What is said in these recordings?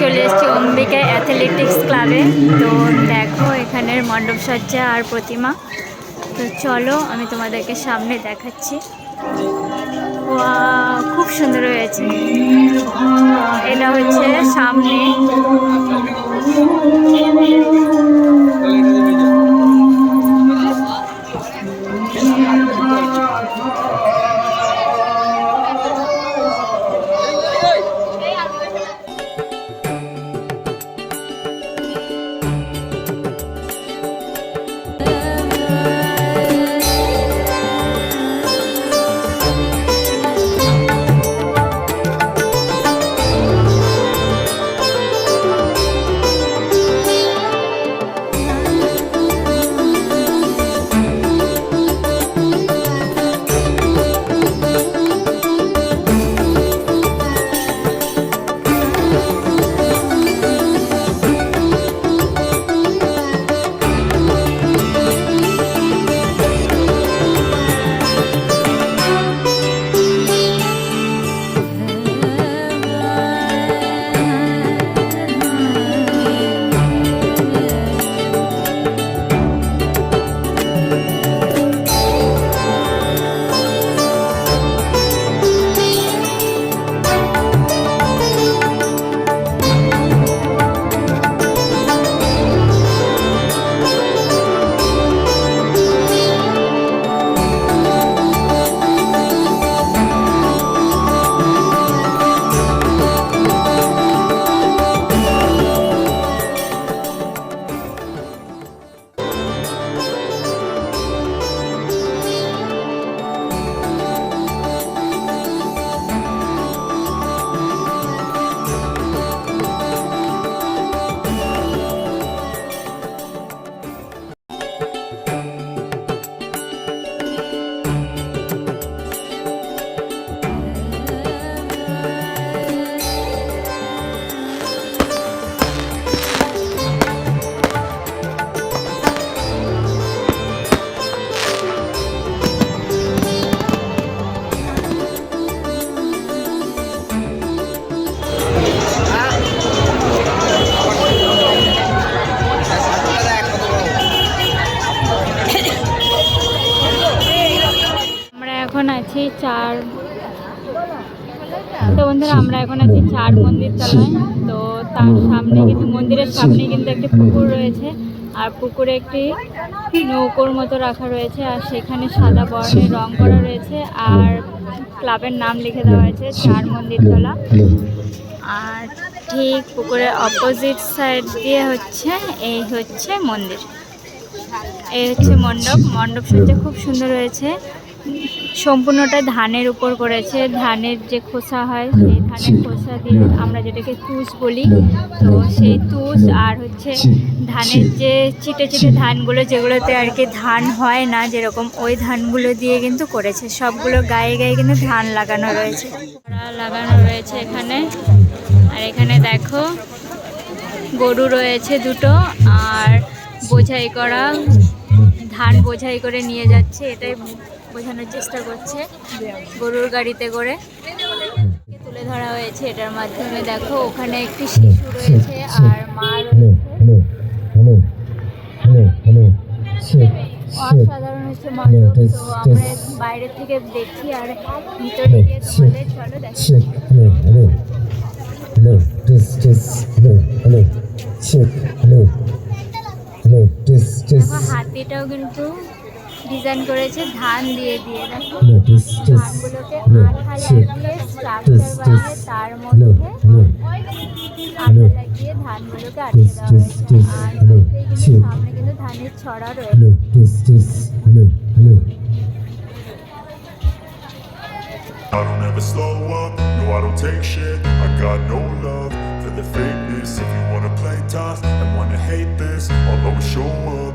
চলে এসেছি অম্বিকা অ্যাথলেটিক্স ক্লাবে। তো দেখো, এখানের মণ্ডপ সজ্জা আর প্রতিমা। তো চলো, আমি তোমাদেরকে সামনে দেখাচ্ছি। খুব সুন্দর হয়েছে। এটা হচ্ছে সামনে। তো বন্ধুরা, আমরা এখন আছি চার মন্দির তলায়। তো তার সামনে কিন্তু, মন্দিরের সামনে কিন্তু একটি পুকুর রয়েছে। আর পুকুরে একটি নৌকোর মতো রাখা রয়েছে। আর সেখানে সাদা বর্ণের রং করা রয়েছে। আর ক্লাবের নাম লিখে দেওয়া হয়েছে চার মন্দির তলা। আর ঠিক পুকুরের অপোজিট সাইড দিয়ে হচ্ছে, এই হচ্ছে মন্দির। এই হচ্ছে মণ্ডপ। মণ্ডপ সজ্জা খুব সুন্দর হয়েছে। সম্পূর্ণটা ধানের উপর করেছে। ধানের যে খোসা হয় সেই ধানের খোসা দিয়ে আমরা যেটাকে তুষ বলি তো সেই তুষ আর হচ্ছে ধানের যে চিটে চিটে ধানগুলো যেগুলোতে আর কি ধান হয় না যেরকম ওই ধানগুলো দিয়ে কিন্তু করেছে। সবগুলো গায়ে গায়ে কিন্তু ধান লাগানো রয়েছে। লাগানো রয়েছে এখানে। আর এখানে দেখো গরু রয়েছে দুটো আর বোঝাই করা ধান বোঝাই করে নিয়ে যাচ্ছে। এটাই বোঝানোর চেষ্টা করছে। গরুর গাড়িতে করে। তুলে ধরা হয়েছে এটার মাধ্যমে। দেখো, ওখানে একটি শিশু রয়েছে আর মা রয়েছে। অসাধারণ হচ্ছে মণ্ডপ তো আমরা বাইরে থেকে দেখি আর ভিতরে গিয়ে তোমাদের চলো দেখো, হাতিটাও কিন্তু ডিজাইন করেছে ধান দিয়ে দিয়ে দেখো ধানগুলোকে আঠা লাগিয়ে স্ট্রাকচার বানিয়ে তার মধ্যে আঠা লাগিয়ে ধানগুলোকে আটকে দেওয়া হয়েছে আর. সামনে কিন্তু ধানের ছড়া রয়েছে. I don't ever slow up, no I don't take shit I got no love for the fakeness If you wanna play tough and wanna hate this I'll always show up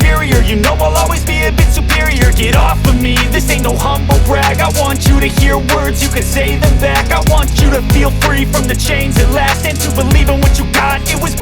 I want you to hear words, you can say them back. I want you to feel free from the chains that last and to believe in what you got. It was.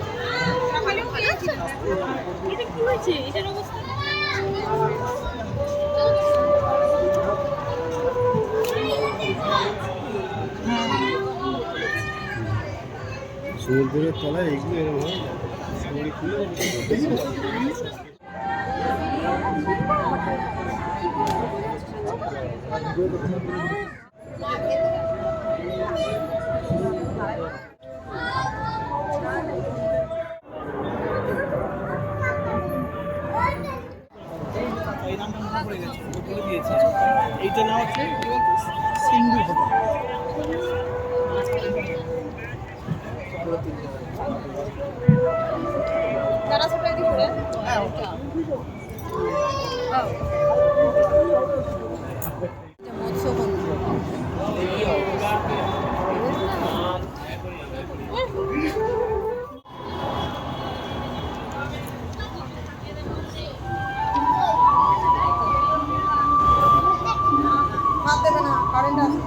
এটা কি হয়েছে? এটার অবস্থা? সমুদ্রের তলায় এগুলো এরকম হয় সমুদ্রে দিয়েছে। এইটা নাম হচ্ছে সিন্ধু মৎস্য কারেন্ট আছে